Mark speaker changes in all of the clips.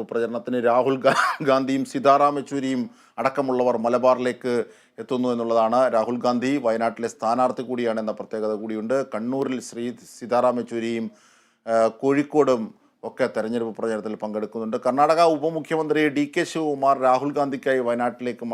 Speaker 1: തെരഞ്ഞെടുപ്പ് പ്രചരണത്തിന് രാഹുൽ ഗാന്ധിയും സീതാറാം യെച്ചൂരിയും അടക്കമുള്ളവർ മലബാറിലേക്ക് എത്തുന്നു എന്നുള്ളതാണ് രാഹുൽ ഗാന്ധി വയനാട്ടിലെ സ്ഥാനാർത്ഥി കൂടിയാണ് എന്ന പ്രത്യേകത കൂടിയുണ്ട്. കണ്ണൂരിൽ ശ്രീ സീതാറാം യെച്ചൂരിയും കോഴിക്കോടും ഒക്കെ തെരഞ്ഞെടുപ്പ് പ്രചരണത്തിൽ പങ്കെടുക്കുന്നുണ്ട്. കർണാടക ഉപമുഖ്യമന്ത്രി ഡി കെ ശിവകുമാർ രാഹുൽ ഗാന്ധിക്കായി വയനാട്ടിലേക്ക്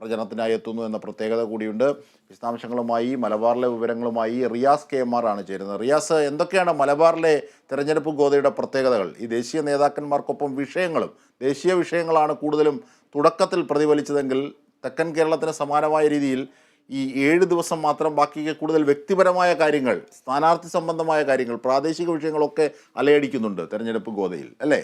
Speaker 1: പ്രചരണത്തിനായി എത്തുന്നു എന്ന പ്രത്യേകത കൂടിയുണ്ട്. വിശദാംശങ്ങളുമായി മലബാറിലെ വിവരങ്ങളുമായി റിയാസ് കെ എം ആണ് ചേരുന്നത്. റിയാസ് എന്തൊക്കെയാണ് മലബാറിലെ തെരഞ്ഞെടുപ്പ് ഗോതയുടെ പ്രത്യേകതകൾ? ഈ ദേശീയ നേതാക്കന്മാർക്കൊപ്പം വിഷയങ്ങളും ദേശീയ വിഷയങ്ങളാണ് കൂടുതലും തുടക്കത്തിൽ പ്രതിഫലിച്ചതെങ്കിൽ തെക്കൻ കേരളത്തിന് സമാനമായ രീതിയിൽ ഈ ഏഴ് ദിവസം മാത്രം ബാക്കി കൂടുതൽ വ്യക്തിപരമായ കാര്യങ്ങൾ സ്ഥാനാർത്ഥി സംബന്ധമായ കാര്യങ്ങൾ പ്രാദേശിക വിഷയങ്ങളൊക്കെ അലയടിക്കുന്നുണ്ട് തെരഞ്ഞെടുപ്പ് ഗോതയിൽ. അല്ലേ?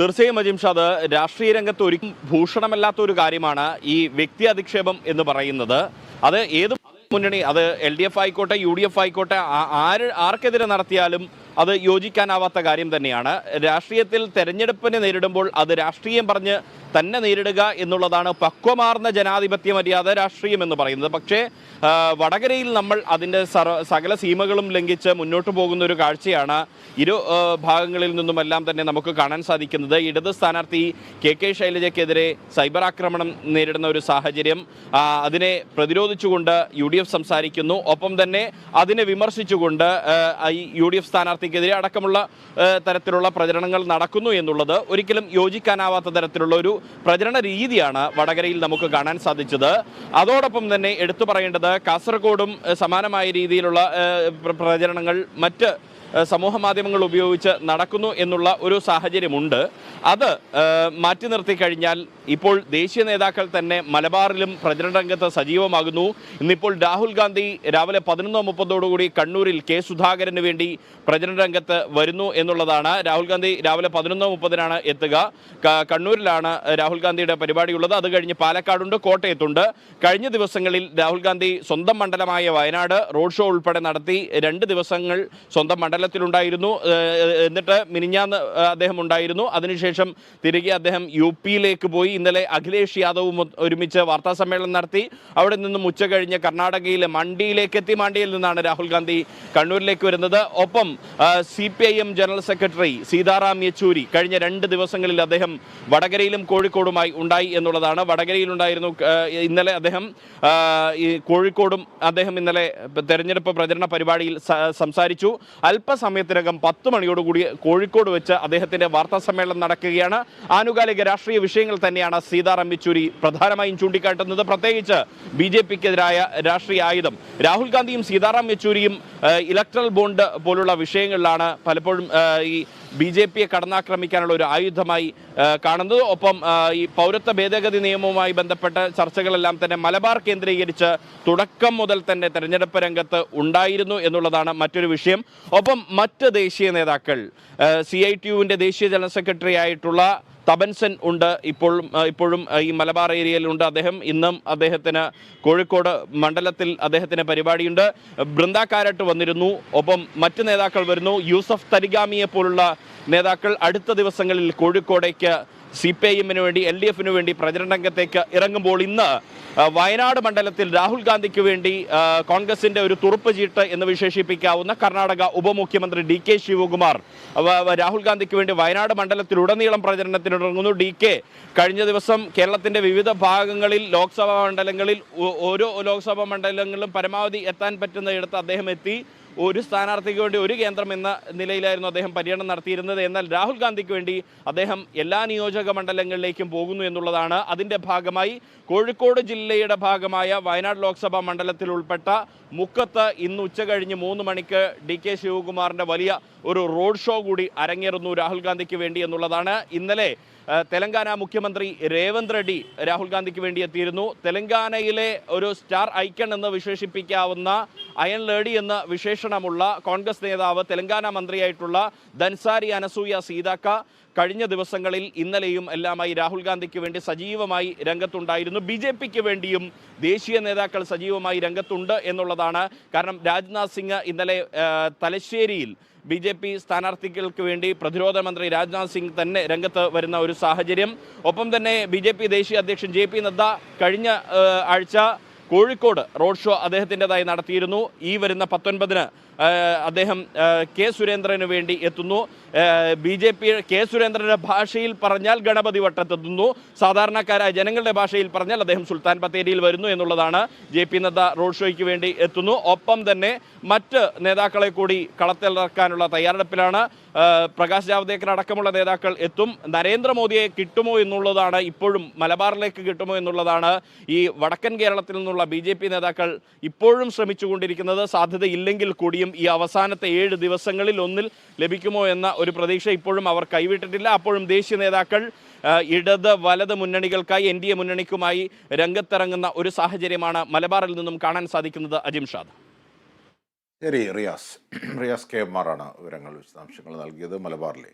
Speaker 2: തീർച്ചയായും അജിംഷാദ് രാഷ്ട്രീയ രംഗത്ത് ഒരിക്കലും ഭൂഷണമല്ലാത്ത ഒരു കാര്യമാണ് ഈ വ്യക്തി അധിക്ഷേപം എന്ന് പറയുന്നത്. അത് ഏത് മുന്നണി അത് എൽ ഡി എഫ് ആയിക്കോട്ടെ യു ഡി എഫ് ആയിക്കോട്ടെ ആര് ആർക്കെതിരെ നടത്തിയാലും അത് യോജിക്കാനാവാത്ത കാര്യം തന്നെയാണ്. രാഷ്ട്രീയത്തിൽ തെരഞ്ഞെടുപ്പിനെ നേരിടുമ്പോൾ അത് രാഷ്ട്രീയം പറഞ്ഞ് തന്നെ നേരിടുക എന്നുള്ളതാണ് പക്വമാർന്ന ജനാധിപത്യ മര്യാദ രാഷ്ട്രീയം എന്ന് പറയുന്നത്. പക്ഷേ വടകരയിൽ നമ്മൾ അതിന്റെ സകല സീമകളും ലംഘിച്ച് മുന്നോട്ട് പോകുന്ന ഒരു കാഴ്ചയാണ് ഇരു ഭാഗങ്ങളിൽ നിന്നുമെല്ലാം തന്നെ നമുക്ക് കാണാൻ സാധിക്കുന്നത്. ഇടത് സ്ഥാനാർത്ഥി കെ കെ ശൈലജയ്ക്കെതിരെ സൈബർ ആക്രമണം നേരിടുന്ന ഒരു സാഹചര്യം അതിനെ പ്രതിരോധിച്ചുകൊണ്ട് യു ഡി എഫ് സംസാരിക്കുന്നു. ഒപ്പം തന്നെ അതിനെ വിമർശിച്ചുകൊണ്ട് ഈ യു ഡി എഫ് സ്ഥാനാർത്ഥിക്കെതിരെ അടക്കമുള്ള തരത്തിലുള്ള പ്രചരണങ്ങൾ നടക്കുന്നു എന്നുള്ളത് ഒരിക്കലും യോജിക്കാനാവാത്ത തരത്തിലുള്ള ഒരു പ്രചരണ രീതിയാണ് വടകരയിൽ നമുക്ക് കാണാൻ സാധിച്ചത്. അതോടൊപ്പം തന്നെ എടുത്തു പറയേണ്ടത് കാസർഗോഡും സമാനമായ രീതിയിലുള്ള പ്രചരണങ്ങൾ മറ്റ് സമൂഹ മാധ്യമങ്ങൾ ഉപയോഗിച്ച് നടക്കുന്നു എന്നുള്ള ഒരു സാഹചര്യമുണ്ട്. അത് മാറ്റി നിർത്തി കഴിഞ്ഞാൽ ഇപ്പോൾ ദേശീയ നേതാക്കൾ തന്നെ മലബാറിലും പ്രചരണ രംഗത്ത് സജീവമാകുന്നു. ഇന്നിപ്പോൾ രാഹുൽ ഗാന്ധി രാവിലെ പതിനൊന്ന് മുപ്പതോടുകൂടി കണ്ണൂരിൽ കെ സുധാകരന് വേണ്ടി പ്രചരണ രംഗത്ത് വരുന്നു എന്നുള്ളതാണ്. രാഹുൽ ഗാന്ധി രാവിലെ പതിനൊന്ന് മുപ്പതിനാണ് എത്തുക. കണ്ണൂരിലാണ് രാഹുൽ ഗാന്ധിയുടെ പരിപാടിയുള്ളത്. അത് കഴിഞ്ഞ് പാലക്കാടുണ്ട് കോട്ടയത്തുണ്ട്. കഴിഞ്ഞ ദിവസങ്ങളിൽ രാഹുൽ ഗാന്ധി സ്വന്തം മണ്ഡലമായ വയനാട് റോഡ് ഷോ ഉൾപ്പെടെ നടത്തി രണ്ട് ദിവസങ്ങൾ സ്വന്തം മണ്ഡലത്തിലുണ്ടായിരുന്നു ഏഹ് എന്നിട്ട് മിനിഞ്ഞാന്ന് അദ്ദേഹം ഉണ്ടായിരുന്നു. അതിനുശേഷം തിരികെ അദ്ദേഹം യു പിയിലേക്ക് പോയി. ഇന്നലെ അഖിലേഷ് യാദവും ഒരുമിച്ച് വാർത്താ സമ്മേളനം നടത്തി. അവിടെ നിന്നും ഉച്ച കഴിഞ്ഞ് കർണാടകയിലെ മണ്ടിയിലേക്ക് എത്തി. മണ്ടിയിൽ നിന്നാണ് രാഹുൽ ഗാന്ധി കണ്ണൂരിലേക്ക് വരുന്നത്. ഒപ്പം C P I M general secretary Sitaram Yechury കഴിഞ്ഞ രണ്ട് ദിവസങ്ങളിൽ അദ്ദേഹം വടകരയിലും കോഴിക്കോടുമായി ഉണ്ടായി എന്നുള്ളതാണ്. വടകരയിലുണ്ടായിരുന്നു ഇന്നലെ അദ്ദേഹം കോഴിക്കോടും അദ്ദേഹം ഇന്നലെ തെരഞ്ഞെടുപ്പ് പ്രചരണ പരിപാടിയിൽ സംസാരിച്ചു. സംസാരിച്ചു അല്പസമയത്തിനകം പത്ത് മണിയോടുകൂടി കോഴിക്കോട് വെച്ച് അദ്ദേഹത്തിന്റെ വാർത്താ സമ്മേളനം നടക്കുകയാണ്. ആനുകാലിക രാഷ്ട്രീയ വിഷയങ്ങൾ തന്നെയാണ് സീതാറാം യെച്ചൂരി പ്രധാനമായും ചൂണ്ടിക്കാട്ടുന്നത്. പ്രത്യേകിച്ച് ബി ജെ പിക്കെതിരായ രാഷ്ട്രീയ ആയുധം. രാഹുൽ ഗാന്ധിയും സീതാറാം യെച്ചൂരിയും ഇലക്ട്രൽ ബോണ്ട് പോലുള്ള വിഷയങ്ങളിലാണ് പലപ്പോഴും ഈ ബി ജെ പിയെ കടന്നാക്രമിക്കാനുള്ള ഒരു ആയുധമായി കാണുന്നത്. ഒപ്പം ഈ പൗരത്വ ഭേദഗതി നിയമവുമായി ബന്ധപ്പെട്ട ചർച്ചകളെല്ലാം തന്നെ മലബാർ കേന്ദ്രീകരിച്ച് തുടക്കം മുതൽ തന്നെ തെരഞ്ഞെടുപ്പ് രംഗത്ത് ഉണ്ടായിരുന്നു എന്നുള്ളതാണ് മറ്റൊരു വിഷയം. ഒപ്പം മറ്റ് ദേശീയ നേതാക്കൾ സി ഐ ടി യുവിന്റെ ദേശീയ ജനറൽ സെക്രട്ടറി ആയിട്ടുള്ള തപൻസൻ ഉണ്ട്. ഇപ്പോൾ ഇപ്പോഴും ഈ മലബാർ ഏരിയയിലുണ്ട്. അദ്ദേഹം ഇന്നും അദ്ദേഹത്തിന് കോഴിക്കോട് മണ്ഡലത്തിൽ അദ്ദേഹത്തിന് പരിപാടിയുണ്ട്. ബൃന്ദ കാരട്ട് വന്നിരുന്നു. ഒപ്പം മറ്റ് നേതാക്കൾ വരുന്നു. യൂസഫ് തരിഗാമിയെ പോലുള്ള നേതാക്കൾ അടുത്ത ദിവസങ്ങളിൽ കോഴിക്കോടേക്ക് സി പി ഐ എമ്മിന് വേണ്ടി എൽ ഡി എഫിന് വേണ്ടി പ്രചരണ രംഗത്തേക്ക് ഇറങ്ങുമ്പോൾ ഇന്ന് വയനാട് മണ്ഡലത്തിൽ രാഹുൽ ഗാന്ധിക്ക് വേണ്ടി കോൺഗ്രസിന്റെ ഒരു തുറുപ്പ് ചീട്ട് എന്ന് വിശേഷിപ്പിക്കാവുന്ന കർണാടക ഉപമുഖ്യമന്ത്രി ഡി കെ ശിവകുമാർ രാഹുൽ ഗാന്ധിക്ക് വേണ്ടി വയനാട് മണ്ഡലത്തിലുടനീളം പ്രചരണത്തിനിറങ്ങുന്നു. ഡി കെ കഴിഞ്ഞ ദിവസം കേരളത്തിന്റെ വിവിധ ഭാഗങ്ങളിൽ ലോക്സഭാ മണ്ഡലങ്ങളിൽ ഓരോ ലോക്സഭാ മണ്ഡലങ്ങളിലും പരമാവധി എത്താൻ പറ്റുന്ന ഇടത്ത് അദ്ദേഹം എത്തി. ഒരു സ്ഥാനാർത്ഥിക്ക് വേണ്ടി ഒരു കേന്ദ്രം എന്ന നിലയിലായിരുന്നു അദ്ദേഹം പര്യടനം നടത്തിയിരുന്നത്. എന്നാൽ രാഹുൽ ഗാന്ധിക്ക് വേണ്ടി അദ്ദേഹം എല്ലാ നിയോജക മണ്ഡലങ്ങളിലേക്കും പോകുന്നു എന്നുള്ളതാണ് അതിന്റെ ഭാഗമായി. കോഴിക്കോട് ജില്ലയുടെ ഭാഗമായ വയനാട് ലോക്സഭാ മണ്ഡലത്തിൽ ഉൾപ്പെട്ട മുക്കത്ത് ഇന്ന് ഉച്ച കഴിഞ്ഞ് മൂന്ന് മണിക്ക് ഡി കെ ശിവകുമാറിന്റെ വലിയ ഒരു റോഡ് ഷോ കൂടി അരങ്ങേറുന്നു രാഹുൽ ഗാന്ധിക്ക് വേണ്ടി എന്നുള്ളതാണ്. ഇന്നലെ തെലങ്കാന മുഖ്യമന്ത്രി രേവന്ത് റെഡ്ഡി രാഹുൽ ഗാന്ധിക്ക് വേണ്ടി എത്തിയിരുന്നു. തെലങ്കാനയിലെ ഒരു സ്റ്റാർ ഐക്കൺ എന്ന് വിശേഷിപ്പിക്കാവുന്ന അയൺ ലേഡി എന്ന വിശേഷണമുള്ള കോൺഗ്രസ് നേതാവ് തെലങ്കാന മന്ത്രിയായിട്ടുള്ള ധൻസാരി അനസൂയ സീതാക്ക കഴിഞ്ഞ ദിവസങ്ങളിൽ ഇന്നലെയും എല്ലാമായി രാഹുൽ ഗാന്ധിക്ക് വേണ്ടി സജീവമായി രംഗത്തുണ്ടായിരുന്നു. ബി ജെ പിക്ക് വേണ്ടിയും ദേശീയ നേതാക്കൾ സജീവമായി രംഗത്തുണ്ട് എന്നുള്ളതാണ്. കാരണം രാജ്നാഥ് സിംഗ് ഇന്നലെ തലശ്ശേരിയിൽ ബി ജെ പി സ്ഥാനാർത്ഥികൾക്ക് വേണ്ടി പ്രതിരോധ മന്ത്രി രാജ്നാഥ് സിംഗ് തന്നെ രംഗത്ത് വരുന്ന ഒരു സാഹചര്യം. ഒപ്പം തന്നെ ബി ദേശീയ അധ്യക്ഷൻ ജെ നദ്ദ കഴിഞ്ഞ ആഴ്ച കോഴിക്കോട് റോഡ് ഷോ അദ്ദേഹത്തിന്റെതായി നടത്തിയിരുന്നു. ഈ വരുന്ന പത്തൊൻപതിന് അദ്ദേഹം കെ സുരേന്ദ്രന് വേണ്ടി എത്തുന്നു. ബി ജെ പി കെ സുരേന്ദ്രന്റെ ഭാഷയിൽ പറഞ്ഞാൽ ഗണപതി വട്ടത്തെത്തുന്നു. സാധാരണക്കാരായ ജനങ്ങളുടെ ഭാഷയിൽ പറഞ്ഞാൽ അദ്ദേഹം സുൽത്താൻ ബത്തേരിയിൽ വരുന്നു എന്നുള്ളതാണ് ജെ പി നദ്ദ റോഡ് ഷോയ്ക്ക് വേണ്ടി എത്തുന്നു. ഒപ്പം തന്നെ മറ്റ് നേതാക്കളെ കൂടി കളത്തിലിറക്കാനുള്ള തയ്യാറെടുപ്പിലാണ് പ്രകാശ് ജാവ്ദേക്കർ അടക്കമുള്ള നേതാക്കൾ എത്തും. നരേന്ദ്രമോദിയെ കിട്ടുമോ എന്നുള്ളതാണ് ഇപ്പോഴും മലബാറിലേക്ക് കിട്ടുമോ എന്നുള്ളതാണ് ഈ വടക്കൻ കേരളത്തിൽ നിന്നുള്ള ബി നേതാക്കൾ ഇപ്പോഴും ശ്രമിച്ചുകൊണ്ടിരിക്കുന്നത്. സാധ്യതയില്ലെങ്കിൽ കൂടിയും ഈ അവസാനത്തെ ഏഴ് ദിവസങ്ങളിൽ ഒന്നിൽ ലഭിക്കുമോ എന്ന ഒരു പ്രതീക്ഷ ഇപ്പോഴും അവർ കൈവിട്ടിട്ടില്ല. അപ്പോഴും ദേശീയ നേതാക്കൾ ഇടത് വലത് മുന്നണികൾക്കായി എൻ ഡി എ മുന്നണിക്കുമായി രംഗത്തിറങ്ങുന്ന ഒരു സാഹചര്യമാണ് മലബാറിൽ നിന്നും കാണാൻ സാധിക്കുന്നത് അജിം ഷാദ്.
Speaker 1: ശരി റിയാസ്. റിയാസ് കെ എം ആറാണ് വിവരങ്ങൾ വിശദാംശങ്ങൾ നൽകിയത് മലബാറിലെ